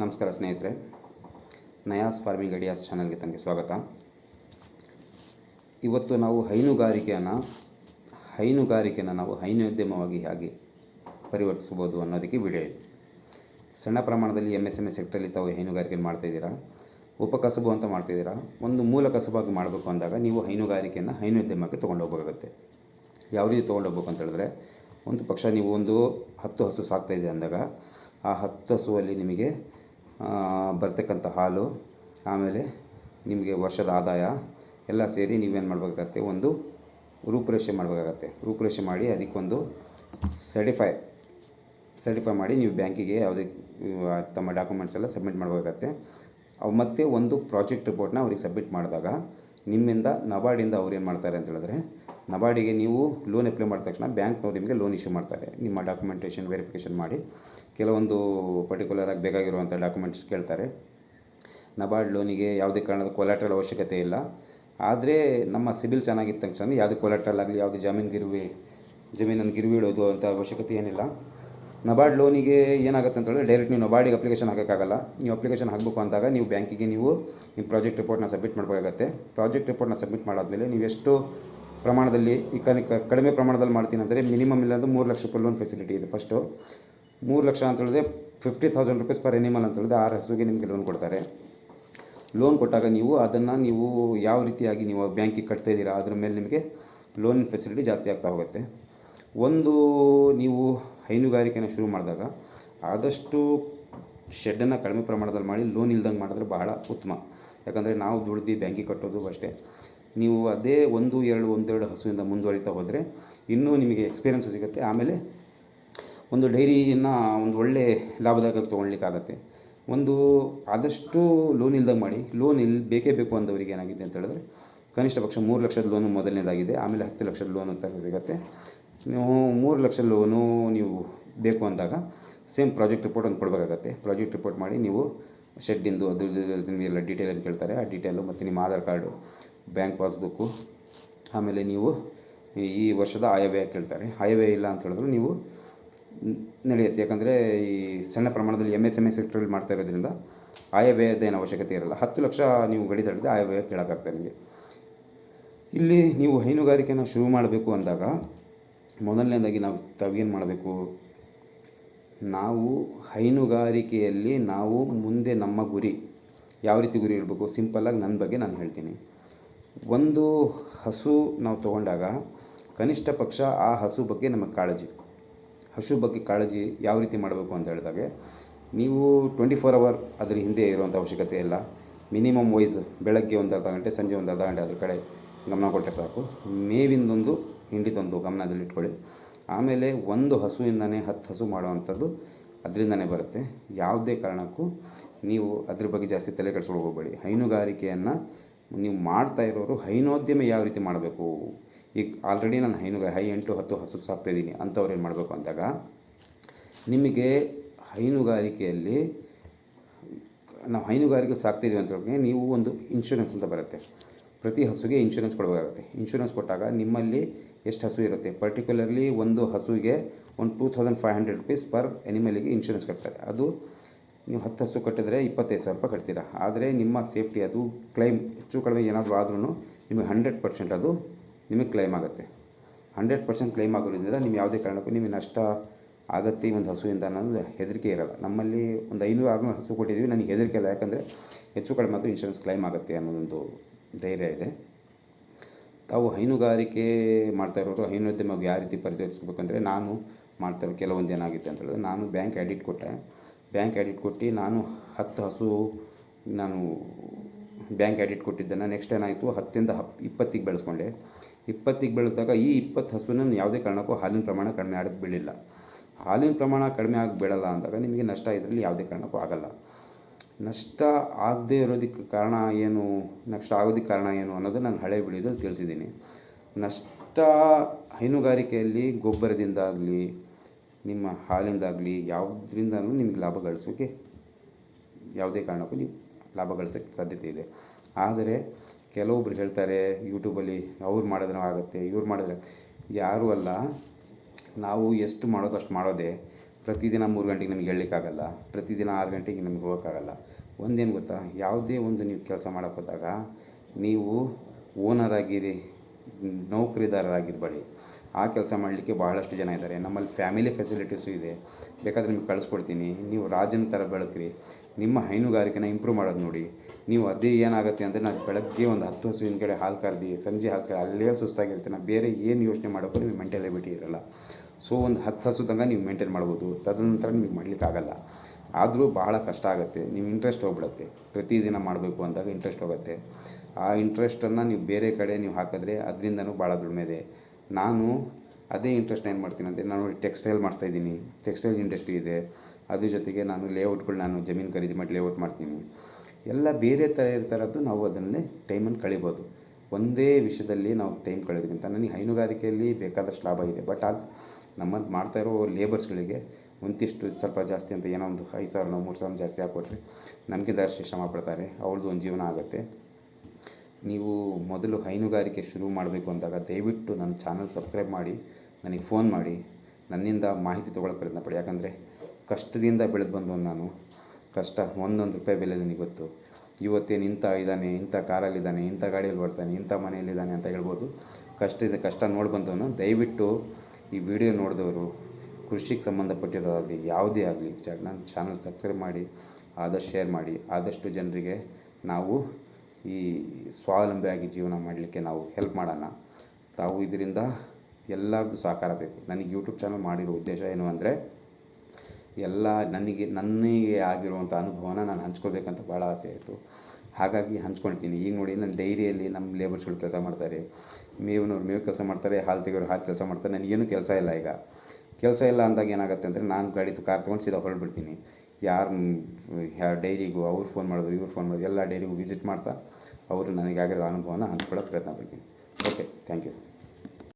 ನಮಸ್ಕಾರ ಸ್ನೇಹಿತರೆ. Nayaz farming ideas ಚಾನಲ್ಗೆ ತಮಗೆ ಸ್ವಾಗತ. ಇವತ್ತು ನಾವು ಹೈನುಗಾರಿಕೆಯನ್ನು ಹೈನುಗಾರಿಕೆಯನ್ನು ನಾವು ಹೈನೋದ್ಯಮವಾಗಿ ಹೇಗೆ ಪರಿವರ್ತಿಸ್ಬೋದು ಅನ್ನೋದಕ್ಕೆ ವಿಡಿಯೋ ಇದೆ. ಸಣ್ಣ ಪ್ರಮಾಣದಲ್ಲಿ ಎಂ ಎಸ್ ಎಂ ಎಸ್ ಸೆಕ್ಟ್ರಲ್ಲಿ ತಾವು ಹೈನುಗಾರಿಕೆ ಮಾಡ್ತಾಯಿದ್ದೀರಾ ಉಪಕಸಬು ಅಂತ ಮಾಡ್ತಾಯಿದ್ದೀರಾ ಒಂದು ಮೂಲ ಕಸಬಾಗಿ ಮಾಡಬೇಕು ಅಂದಾಗ ನೀವು ಹೈನುಗಾರಿಕೆಯನ್ನು ಹೈನೋದ್ಯಮಕ್ಕೆ ತೊಗೊಂಡೋಗ್ಬೇಕಾಗತ್ತೆ. ಯಾವ ರೀತಿ ತೊಗೊಂಡೋಗ್ಬೇಕು ಅಂತ ಹೇಳಿದ್ರೆ, ಒಂದು ಪಕ್ಷ ನೀವು ಒಂದು ಹತ್ತು ಹಸು ಸಾಕ್ತಾಯಿದೆ ಅಂದಾಗ, ಆ ಹತ್ತು ಹಸುವಲ್ಲಿ ನಿಮಗೆ ಬರ್ತಕ್ಕಂಥ ಹಾಲು, ಆಮೇಲೆ ನಿಮಗೆ ವರ್ಷದ ಆದಾಯ ಎಲ್ಲ ಸೇರಿ ನೀವೇನು ಮಾಡಬೇಕಾಗತ್ತೆ? ಒಂದು ರೂಪುರೇಷೆ ಮಾಡಬೇಕಾಗತ್ತೆ. ರೂಪುರೇಷೆ ಮಾಡಿ ಅದಕ್ಕೊಂದು ಸರ್ಟಿಫೈ ಸರ್ಟಿಫೈ ಮಾಡಿ ನೀವು ಬ್ಯಾಂಕಿಗೆ ಯಾವುದೇ ತಮ್ಮ ಡಾಕ್ಯುಮೆಂಟ್ಸ್ ಎಲ್ಲ ಸಬ್ಮಿಟ್ ಮಾಡಬೇಕಾಗತ್ತೆ. ಅವು ಮತ್ತೆ ಒಂದು ಪ್ರಾಜೆಕ್ಟ್ ರಿಪೋರ್ಟ್ನ ಅವ್ರಿಗೆ ಸಬ್ಮಿಟ್ ಮಾಡಿದಾಗ ನಿಮ್ಮಿಂದ ನಬಾರ್ಡಿಂದ ಅವ್ರು ಏನು ಮಾಡ್ತಾರೆ ಅಂತ ಹೇಳಿದ್ರೆ ನಬಾರ್ಡಿಗೆ ನೀವು ಲೋನ್ ಅಪ್ಲೈ ಮಾಡಿದ ತಕ್ಷಣ ಬ್ಯಾಂಕ್ನವ್ರು ನಿಮಗೆ ಲೋನ್ ಇಶ್ಯೂ ಮಾಡ್ತಾರೆ. ನಿಮ್ಮ ಡಾಕ್ಯುಮೆಂಟೇಷನ್ ವೆರಿಫಿಕೇಷನ್ ಮಾಡಿ. ಕೆಲವೊಂದು ಪರ್ಟಿಕ್ಯುಲರ್ ಆಗಿ ಬೇಕಾಗಿರುವಂಥ ಡಾಕ್ಯುಮೆಂಟ್ಸ್ ಕೇಳ್ತಾರೆ. ನಬಾರ್ಡ್ ಲೋನಿಗೆ ಯಾವುದೇ ಕಾರಣದ ಕೊಲಾಟ್ರಲ್ ಅವಶ್ಯಕತೆ ಇಲ್ಲ. ಆದರೆ ನಮ್ಮ ಸಿಬಿಲ್ ಚೆನ್ನಾಗಿದ್ದ ತಕ್ಷಣ ಯಾವುದೇ ಕೊಲಾಟ್ರಲ್ ಆಗಲಿ, ಯಾವುದೇ ಜಮೀನು ಗಿರುವಿ, ಜಮೀನನ್ನು ಗಿರುವಿ ಇಡೋದು ಅಂತ ಅವಶ್ಯಕತೆ ಏನಿಲ್ಲ. ನಬಾರ್ಡ್ ಲೋನಿಗೆ ಏನಾಗುತ್ತೆ ಅಂತೇಳಿದ್ರೆ ಡೈರೆಕ್ಟ್ ನೀವು ನಬಾರ್ಡಿಗೆ ಅಪ್ಲಿಕೇಶನ್ ಹಾಕೋಕ್ಕಾಗಲ್ಲ. ನೀವು ಅಪ್ಲಿಕೇಶನ್ ಹಾಕಬೇಕು ಅಂದಾಗ ನೀವು ಬ್ಯಾಂಕಿಗೆ ನೀವು ನಿಮ್ಮ ಪ್ರಾಜೆಕ್ಟ್ ರಿಪೋರ್ಟ್ನ ಸಬ್ಮಿಟ್ ಮಾಡಬೇಕಾಗತ್ತೆ. ಪ್ರಾಜೆಕ್ಟ್ ರಿಪೋರ್ಟ್ನ ಸಬ್ಮಿಟ್ ಮಾಡಾದಮೇಲೆ ನೀವು ಎಷ್ಟು ಪ್ರಮಾಣದಲ್ಲಿ ಈ ಕಡಿಮೆ ಪ್ರಮಾಣದಲ್ಲಿ ಮಾಡ್ತೀನಿ ಅಂದರೆ ಮಿನಿಮಮ್ ಇಲ್ಲ ಅಂದರೆ ಮೂರು ಲಕ್ಷ ರೂಪಾಯಿ ಲೋನ್ ಫೆಸಿಲಿಟಿ ಇದೆ ಫಸ್ಟು ಮೂರು ಲಕ್ಷ ಅಂತ ಹೇಳಿದ್ರೆ fifty thousand rupees per animal ಅಂತ ಹೇಳಿದ್ರೆ ಆರು ಹಸುಗೆ ನಿಮಗೆ ಲೋನ್ ಕೊಡ್ತಾರೆ. ಲೋನ್ ಕೊಟ್ಟಾಗ ನೀವು ಅದನ್ನು ನೀವು ಯಾವ ರೀತಿಯಾಗಿ ನೀವು ಬ್ಯಾಂಕಿಗೆ ಕಟ್ತಾ ಇದ್ದೀರಾ ಅದ್ರ ಮೇಲೆ ನಿಮಗೆ ಲೋನ್ ಫೆಸಿಲಿಟಿ ಜಾಸ್ತಿ ಆಗ್ತಾ ಹೋಗುತ್ತೆ. ಒಂದು ನೀವು ಹೈನುಗಾರಿಕೆನ ಶುರು ಮಾಡಿದಾಗ ಆದಷ್ಟು ಶೆಡ್ಡನ್ನು ಕಡಿಮೆ ಪ್ರಮಾಣದಲ್ಲಿ ಮಾಡಿ ಲೋನ್ ಇಲ್ದಂಗೆ ಮಾಡಿದ್ರೆ ಬಹಳ ಉತ್ತಮ. ಯಾಕಂದರೆ ನಾವು ದುಡ್ದು ಬ್ಯಾಂಕಿಗೆ ಕಟ್ಟೋದು ಅಷ್ಟೇ. ನೀವು ಅದೇ ಒಂದು, ಎರಡು ಒಂದೆರಡು ಹಸುವಿಂದ ಮುಂದುವರಿತಾ ಹೋದರೆ ಇನ್ನೂ ನಿಮಗೆ ಎಕ್ಸ್ಪೀರಿಯನ್ಸ್ ಸಿಗುತ್ತೆ. ಆಮೇಲೆ ಒಂದು ಡೈರಿಯನ್ನು ಒಂದು ಒಳ್ಳೆ ಲಾಭದಾಯಕ ತೊಗೊಳ್ಲಿಕ್ಕಾಗತ್ತೆ ಒಂದು ಆದಷ್ಟು ಲೋನ್ ಇಲ್ದಂಗೆ ಮಾಡಿ ಲೋನ್ ಇಲ್ಲಿ ಬೇಕೇ ಬೇಕು ಅಂದವರಿಗೆ ಏನಾಗಿದೆ ಅಂತ ಹೇಳಿದ್ರೆ ಕನಿಷ್ಠ ಪಕ್ಷ ಮೂರು ಲಕ್ಷದ ಲೋನು ಮೊದಲನೇದಾಗಿದೆ, ಆಮೇಲೆ ಹತ್ತು ಲಕ್ಷದ ಲೋನ್ ಅಂತ ಸಿಗುತ್ತೆ. ನೀವು ಮೂರು ಲಕ್ಷ ಲೋನು ನೀವು ಬೇಕು ಅಂದಾಗ ಸೇಮ್ ಪ್ರಾಜೆಕ್ಟ್ ರಿಪೋರ್ಟ್ ಒಂದು ಕೊಡಬೇಕಾಗತ್ತೆ. ಪ್ರಾಜೆಕ್ಟ್ ರಿಪೋರ್ಟ್ ಮಾಡಿ ನೀವು ಶೆಡ್ಡಿಂದು ಅದು ನಿಮಗೆಲ್ಲ ಡೀಟೇಲ್ ಕೇಳ್ತಾರೆ. ಆ ಡೀಟೇಲು ಮತ್ತು ನಿಮ್ಮ ಆಧಾರ್ ಕಾರ್ಡು ಬ್ಯಾಂಕ್ ಪಾಸ್ಬುಕ್ಕು. ಆಮೇಲೆ ನೀವು ಈ ವರ್ಷದ ಆಯವ್ಯಯ ಕೇಳ್ತಾರೆ. ಆಯವ್ಯಯ ಇಲ್ಲ ಅಂತ ಹೇಳಿದ್ರು ನೀವು ನಡೆಯುತ್ತೆ. ಯಾಕಂದರೆ ಈ ಸಣ್ಣ ಪ್ರಮಾಣದಲ್ಲಿ ಎಂ ಎಸ್ ಎಂ ಎಸ್ ಸೆಕ್ಟ್ರಲ್ಲಿ ಮಾಡ್ತಾ ಇರೋದ್ರಿಂದ ಆಯವ್ಯಯದ ಏನು ಅವಶ್ಯಕತೆ ಇರಲ್ಲ. ಹತ್ತು ಲಕ್ಷ ನೀವು ಗಡಿ ತಡೆದು ಆಯವ್ಯಯ ಕೇಳೋಕ್ಕಾಗ್ತದೆ ನಿಮಗೆ. ಇಲ್ಲಿ ನೀವು ಹೈನುಗಾರಿಕೆನ ಶುರು ಮಾಡಬೇಕು ಅಂದಾಗ ಮೊದಲನೇದಾಗಿ ನಾವು ತಾವೇನು ಮಾಡಬೇಕು? ನಾವು ಹೈನುಗಾರಿಕೆಯಲ್ಲಿ ನಾವು ಮುಂದೆ ನಮ್ಮ ಗುರಿ ಯಾವ ರೀತಿ ಗುರಿ ಇರಬೇಕು ಸಿಂಪಲ್ಲಾಗಿ ನನ್ನ ಬಗ್ಗೆ ನಾನು ಹೇಳ್ತೀನಿ. ಒಂದು ಹಸು ನಾವು ತಗೊಂಡಾಗ ಕನಿಷ್ಠ ಪಕ್ಷ ಆ ಹಸು ಬಗ್ಗೆ ನಮಗೆ ಕಾಳಜಿ. ಹಸು ಬಗ್ಗೆ ಕಾಳಜಿ ಯಾವ ರೀತಿ ಮಾಡಬೇಕು ಅಂತ ಹೇಳಿದಾಗೆ, ನೀವು ಟ್ವೆಂಟಿ ಫೋರ್ ಅವರ್ ಅದ್ರ ಹಿಂದೆ ಇರುವಂಥ ಅವಶ್ಯಕತೆ ಇಲ್ಲ. ಮಿನಿಮಮ್ ವೈಸ್ ಬೆಳಗ್ಗೆ ಒಂದು ಅರ್ಧ ಗಂಟೆ, ಸಂಜೆ ಒಂದು ಅರ್ಧ ಗಂಟೆ ಅದ್ರ ಕಡೆ ಗಮನ ಕೊಟ್ಟರೆ ಸಾಕು. ಮೇವಿಂದೊಂದು, ಹಿಂಡಿದೊಂದು ಗಮನದಲ್ಲಿಟ್ಕೊಳ್ಳಿ ಆಮೇಲೆ ಒಂದು ಹಸುವಿಂದನೇ ಹತ್ತು ಹಸು ಮಾಡುವಂಥದ್ದು ಅದರಿಂದನೇ ಬರುತ್ತೆ. ಯಾವುದೇ ಕಾರಣಕ್ಕೂ ನೀವು ಅದ್ರ ಬಗ್ಗೆ ಜಾಸ್ತಿ ತಲೆ ಕೆಡಿಸ್ಕೊಂಡು ಹೈನುಗಾರಿಕೆಯನ್ನು ನೀವು ಮಾಡ್ತಾ ಇರೋರು ಹೈನೋದ್ಯಮ ಯಾವ ರೀತಿ ಮಾಡಬೇಕು? ಈಗ ಆಲ್ರೆಡಿ ನಾನು ಹೈನುಗಾರ ಹೈ ಎಂಟು, ಹತ್ತು ಹಸು ಸಾಕ್ತಾಯಿದ್ದೀನಿ ಅಂಥವ್ರು ಏನು ಮಾಡಬೇಕು ಅಂದಾಗ, ನಿಮಗೆ ಹೈನುಗಾರಿಕೆಯಲ್ಲಿ, ನಾವು ಹೈನುಗಾರಿಕೆ ಸಾಕ್ತಿದ್ದೀವಿ ಅಂತ ಹೇಳಿದ್ರೆ ನೀವು ಒಂದು ಇನ್ಶೂರೆನ್ಸ್ ಅಂತ ಬರುತ್ತೆ. ಪ್ರತಿ ಹಸುಗೆ ಇನ್ಶೂರೆನ್ಸ್ ಕೊಡಬೇಕಾಗುತ್ತೆ. ಇನ್ಶೂರೆನ್ಸ್ ಕೊಟ್ಟಾಗ ನಿಮ್ಮಲ್ಲಿ ಎಷ್ಟು ಹಸು ಇರುತ್ತೆ? ಪರ್ಟಿಕ್ಯುಲರ್ಲಿ ಒಂದು ಹಸುವಿಗೆ ಒಂದು two thousand five hundred rupees per ಎನಿಮಲಿಗೆ insurance ಕಟ್ತಾರೆ. ಅದು ನೀವು ಹತ್ತು ಹಸು ಕಟ್ಟಿದರೆ ಇಪ್ಪತ್ತೈದು ಸಾವಿರ ರೂಪಾಯಿ ಕಟ್ತೀರಾ? ಆದರೆ ನಿಮ್ಮ ಸೇಫ್ಟಿ ಅದು ಕ್ಲೈಮ್ ಹೆಚ್ಚು ಕಡಿಮೆ ಏನಾದರೂ ಆದ್ರೂ ನಿಮಗೆ ಹಂಡ್ರೆಡ್ ಪರ್ಸೆಂಟ್ ಅದು ನಿಮಗೆ ಕ್ಲೈಮ್ ಆಗುತ್ತೆ. ಹಂಡ್ರೆಡ್ ಪರ್ಸೆಂಟ್ ಕ್ಲೈಮ್ ಆಗೋದ್ರಿಂದ ನಿಮ್ಮ ಯಾವುದೇ ಕಾರಣಕ್ಕೂ ನಿಮಗೆ ನಷ್ಟ ಆಗುತ್ತೆ ಒಂದು ಹಸುವಿಂದ ಅನ್ನೋದು ಹೆದರಿಕೆ ಇರಲ್ಲ. ನಮ್ಮಲ್ಲಿ ಒಂದು ಐನೂರು, ಆರುನೂರು ಹಸು ಕೊಟ್ಟಿದ್ದೀವಿ. ನನಗೆ ಹೆದರಿಕೆ ಇಲ್ಲ ಯಾಕಂದರೆ ಹೆಚ್ಚು ಕಡಿಮೆ ಅದು ಇನ್ಶೂರೆನ್ಸ್ ಕ್ಲೈಮ್ ಆಗುತ್ತೆ ಅನ್ನೋದೊಂದು ಧೈರ್ಯ ಇದೆ. ತಾವು ಹೈನುಗಾರಿಕೆ ಮಾಡ್ತಾ ಇರೋರು ಹೈನೋದ್ಯಮ ಯಾವ ರೀತಿ ಪರಿಚಯಿಸ್ಬೇಕಂದ್ರೆ ನಾನು ಮಾಡ್ತಾ ಇರೋ ಕೆಲವೊಂದು ಏನಾಗಿತ್ತು ಅಂತ ಹೇಳಿದ್ರೆ ನಾನು ಬ್ಯಾಂಕ್ ಆಡಿಟ್ ಕೊಟ್ಟೆ. ಬ್ಯಾಂಕ್ ಎಡಿಟ್ ಕೊಟ್ಟು ನಾನು ಹತ್ತು ಹಸು ನಾನು ಬ್ಯಾಂಕ್ ಎಡಿಟ್ ಕೊಟ್ಟಿದ್ದೆನ ನೆಕ್ಸ್ಟ್ ಏನಾಯಿತು ಹತ್ತಿಂದ ಹಪ್ ಇಪ್ಪತ್ತಿಗೆ ಬೆಳೆಸ್ಕೊಂಡೆ. ಇಪ್ಪತ್ತಿಗೆ ಬೆಳೆಸಿದಾಗ ಈ ಇಪ್ಪತ್ತು ಹಸುನ ಯಾವುದೇ ಕಾರಣಕ್ಕೂ ಹಾಲಿನ ಪ್ರಮಾಣ ಕಡಿಮೆ ಆಗಕ್ಕೆ ಬೀಳಿಲ್ಲ ಹಾಲಿನ ಪ್ರಮಾಣ ಕಡಿಮೆ ಆಗಿ ಬೀಳಲ್ಲ ಅಂದಾಗ ನಿಮಗೆ ನಷ್ಟ ಇದರಲ್ಲಿ ಯಾವುದೇ ಕಾರಣಕ್ಕೂ ಆಗಲ್ಲ. ನಷ್ಟ ಆಗದೇ ಇರೋದಕ್ಕೆ ಕಾರಣ ಏನು? ನಷ್ಟ ಆಗೋದಕ್ಕೆ ಕಾರಣ ಏನು ಅನ್ನೋದು ನಾನು ಹಳೆ ವಿಡಿಯೋದಲ್ಲಿ ತಿಳಿಸಿದ್ದೀನಿ. ನಷ್ಟ ಹೈನುಗಾರಿಕೆಯಲ್ಲಿ ಗೊಬ್ಬರದಿಂದಾಗಲಿ ನಿಮ್ಮ ಹಾಲಿಂದಾಗಲಿ ಯಾವುದರಿಂದನೂ ನಿಮಗೆ ಲಾಭ ಗಳಿಸೋಕ್ಕೆ ಯಾವುದೇ ಕಾರಣಕ್ಕೂ ನೀವು ಲಾಭ ಗಳಿಸೋಕ್ಕೆ ಸಾಧ್ಯತೆ ಇದೆ. ಆದರೆ ಕೆಲವೊಬ್ರು ಹೇಳ್ತಾರೆ ಯೂಟ್ಯೂಬಲ್ಲಿ ಅವ್ರು ಮಾಡಿದ್ರೆ ಆಗುತ್ತೆ, ಇವ್ರು ಮಾಡಿದ್ರೆ ಯಾರೂ ಅಲ್ಲ. ನಾವು ಎಷ್ಟು ಮಾಡೋದು ಅಷ್ಟು ಮಾಡೋದೇ ಪ್ರತಿದಿನ ಮೂರು ಗಂಟೆಗೆ ನಿಮ್ಗೆ ಹೇಳಲಿಕ್ಕಾಗಲ್ಲ. ಪ್ರತಿದಿನ ಆರು ಗಂಟೆಗೆ ನಿಮ್ಗೆ ಹೋಗೋಕ್ಕಾಗಲ್ಲ. ಒಂದೇನು ಗೊತ್ತಾ? ಯಾವುದೇ ಒಂದು ನೀವು ಕೆಲಸ ಮಾಡೋಕ್ಕೆ ಹೋದಾಗ ನೀವು ಓನರ್ ಆಗಿರಿ ನೌಕರಿದಾರರಾಗಿರಬೇಡಿ ಆ ಕೆಲಸ ಮಾಡಲಿಕ್ಕೆ ಬಹಳಷ್ಟು ಜನ ಇದ್ದಾರೆ. ನಮ್ಮಲ್ಲಿ ಫ್ಯಾಮಿಲಿ ಫೆಸಿಲಿಟೀಸು ಇದೆ. ಬೇಕಾದರೆ ನಿಮ್ಗೆ ಕಳಿಸ್ಕೊಡ್ತೀನಿ. ನೀವು ರಾಜನ ಥರ ಬೆಳಕ್ರಿ. ನಿಮ್ಮ ಹೈನುಗಾರಿಕೆನ ಇಂಪ್ರೂವ್ ಮಾಡೋದು ನೋಡಿ. ನೀವು ಅದೇ ಏನಾಗುತ್ತೆ ಅಂದರೆ ನಾನು ಬೆಳಗ್ಗೆ ಒಂದು ಹತ್ತು ಹಸುವಿನ ಕಡೆ ಹಾಲು ಕರೆದು, ಸಂಜೆ ಹಾಲು ಕರೆ ಅಲ್ಲೇ ಸುಸ್ತಾಗಿರ್ತೀನಿ. ಬೇರೆ ಏನು ಯೋಚನೆ ಮಾಡೋಕ್ಕೂ ನಿಮಗೆ ಮೆಂಟಲಿಬಿಟಿ ಇರಲ್ಲ. ಸೊ ಒಂದು ಹತ್ತು ಹಸು ತನಕ ನೀವು ಮೇಂಟೈನ್ ಮಾಡ್ಬೋದು. ತದನಂತರ ನಿಮಗೆ ಮಾಡಲಿಕ್ಕಾಗಲ್ಲ ಆದರೂ ಭಾಳ ಕಷ್ಟ ಆಗುತ್ತೆ. ನಿಮ್ಮ ಇಂಟ್ರೆಸ್ಟ್ ಹೋಗ್ಬಿಡುತ್ತೆ. ಪ್ರತಿದಿನ ಮಾಡಬೇಕು ಅಂದಾಗ ಇಂಟ್ರೆಸ್ಟ್ ಹೋಗುತ್ತೆ. ಆ ಇಂಟ್ರೆಸ್ಟನ್ನು ನೀವು ಬೇರೆ ಕಡೆ ನೀವು ಹಾಕಿದ್ರೆ ಅದರಿಂದನೂ ಭಾಳ ದುಡಿಮೆ ಇದೆ. ನಾನು ಅದೇ ಇಂಟ್ರೆಸ್ಟ್ನ ಏನು ಮಾಡ್ತೀನಿ ಅಂದರೆ ನಾನು ಟೆಕ್ಸ್ಟೈಲ್ ಮಾಡ್ತಾಯಿದ್ದೀನಿ ಟೆಕ್ಸ್ಟೈಲ್ ಇಂಡಸ್ಟ್ರಿ ಇದೆ. ಅದ್ರ ಜೊತೆಗೆ ನಾನು ಲೇಔಟ್ಗಳು ನಾನು ಜಮೀನು ಖರೀದಿ ಮಾಡಿ ಲೇಔಟ್ ಮಾಡ್ತೀನಿ. ಎಲ್ಲ ಬೇರೆ ಥರ ಇರ್ತಾರದ್ದು ನಾವು ಅದನ್ನೇ ಟೈಮನ್ನು ಕಳಿಬೋದು. ಒಂದೇ ವಿಷಯದಲ್ಲಿ ನಾವು ಟೈಮ್ ಕಳೆಯೋದಕ್ಕಿಂತ ನನಗೆ ಹೈನುಗಾರಿಕೆಯಲ್ಲಿ ಬೇಕಾದಷ್ಟು ಲಾಭ ಇದೆ. ಬಟ್ ಅದು ನಮ್ಮಲ್ಲಿ ಮಾಡ್ತಾ ಇರೋ ಲೇಬರ್ಸ್ಗಳಿಗೆ ಒಂದಿಷ್ಟು ಸ್ವಲ್ಪ ಜಾಸ್ತಿ ಅಂತ ಏನೋ ಒಂದು ಐದು ಸಾವಿರನೋ ಮೂರು ಸಾವಿರ ಜಾಸ್ತಿ ಹಾಕ್ಕೊಟ್ರೆ ನಮಗಿಂತ ಅಷ್ಟು ಶ್ರಮ ಪಡ್ತಾರೆ ಅವ್ರದ್ದು ಒಂದು ಜೀವನ ಆಗುತ್ತೆ. ನೀವು ಮೊದಲು ಹೈನುಗಾರಿಕೆ ಶುರು ಮಾಡಬೇಕು ಅಂದಾಗ ದಯವಿಟ್ಟು ನನ್ನ ಚಾನಲ್ ಸಬ್ಸ್ಕ್ರೈಬ್ ಮಾಡಿ, ನನಗೆ ಫೋನ್ ಮಾಡಿ, ನನ್ನಿಂದ ಮಾಹಿತಿ ತೊಗೊಳಕ್ಕೆ ಪ್ರಯತ್ನ ಪಡಿ. ಯಾಕಂದರೆ ಕಷ್ಟದಿಂದ ಬೆಳೆದು ಬಂದವನು ನಾನು. ಕಷ್ಟ, ಒಂದೊಂದು ರೂಪಾಯಿ ಬೆಲೆ ನನಗೆ ಗೊತ್ತು. ಇವತ್ತೇನು ಇಂಥ ಇದ್ದಾನೆ, ಇಂಥ ಕಾರಲ್ಲಿದ್ದಾನೆ, ಇಂಥ ಗಾಡಿಯಲ್ಲಿ ಬರ್ತಾನೆ ಇಂಥ ಮನೆಯಲ್ಲಿದ್ದಾನೆ ಅಂತ ಹೇಳ್ಬೋದು. ಕಷ್ಟ ಇದೆ ಕಷ್ಟ ನೋಡಿ ಬಂದವನು. ದಯವಿಟ್ಟು ಈ ವಿಡಿಯೋ ನೋಡಿದವರು, ಕೃಷಿಗೆ ಸಂಬಂಧಪಟ್ಟಿರೋದಾಗಲಿ, ಯಾವುದೇ ಆಗಲಿ ನನ್ನ ಚಾನಲ್ ಸಬ್ಸ್ಕ್ರೈಬ್ ಮಾಡಿ, ಆದಷ್ಟು ಶೇರ್ ಮಾಡಿ. ಆದಷ್ಟು ಜನರಿಗೆ ನಾವು ಈ ಸ್ವಾವಲಂಬಿಯಾಗಿ ಜೀವನ ಮಾಡಲಿಕ್ಕೆ ನಾವು ಹೆಲ್ಪ್ ಮಾಡೋಣ. ತಾವು ಇದರಿಂದ ಎಲ್ಲರದ್ದು ಸಹಕಾರ ಬೇಕು. ನನಗೆ ಯೂಟ್ಯೂಬ್ ಚಾನಲ್ ಮಾಡಿರೋ ಉದ್ದೇಶ ಏನು ಅಂದರೆ, ಎಲ್ಲ ನನಗೆ ನನಗೆ ಆಗಿರುವಂಥ ಅನುಭವನ ನಾನು ಹಂಚ್ಕೋಬೇಕಂತ ಭಾಳ ಆಸೆ ಆಯಿತು ಹಾಗಾಗಿ ಹಂಚ್ಕೊಳ್ತೀನಿ. ಈಗ ನೋಡಿ, ನನ್ನ ಡೈರಿಯಲ್ಲಿ ನಮ್ಮ ಲೇಬರ್ಸ್ಗಳು ಕೆಲಸ ಮಾಡ್ತಾರೆ. ಮೇವಿನವ್ರು ಮೇವು ಕೆಲಸ ಮಾಡ್ತಾರೆ, ಹಾಲು ತೆಗೆಯೋರು ಹಾಲು ಕೆಲಸ ಮಾಡ್ತಾರೆ. ನನಗೇನು ಕೆಲಸ ಇಲ್ಲ ಈಗ. ಕೆಲಸ ಇಲ್ಲ ಅಂದಾಗ ಏನಾಗುತ್ತೆ ಅಂದರೆ, ನಾನು ಗಾಡಿ ಕಾರ್ ತೊಗೊಂಡು ಸೀದಾ ಹೊರಡ್ಬಿಡ್ತೀನಿ. ಯಾರು ಯಾರು ಡೈರಿಗೂ ಅವ್ರು ಫೋನ್ ಮಾಡಿದ್ರು, ಇವ್ರು ಫೋನ್ ಮಾಡಿದ್ರು, ಎಲ್ಲ ಡೈರಿಗೂ ವಿಸಿಟ್ ಮಾಡ್ತಾ ಅವರು ನನಗೆ ಆಗಿರೋ ಅನುಭವನ ಹಂಚ್ಕೊಳ್ಳೋಕೆ ಪ್ರಯತ್ನ ಪಡ್ತೀನಿ. Okay thank you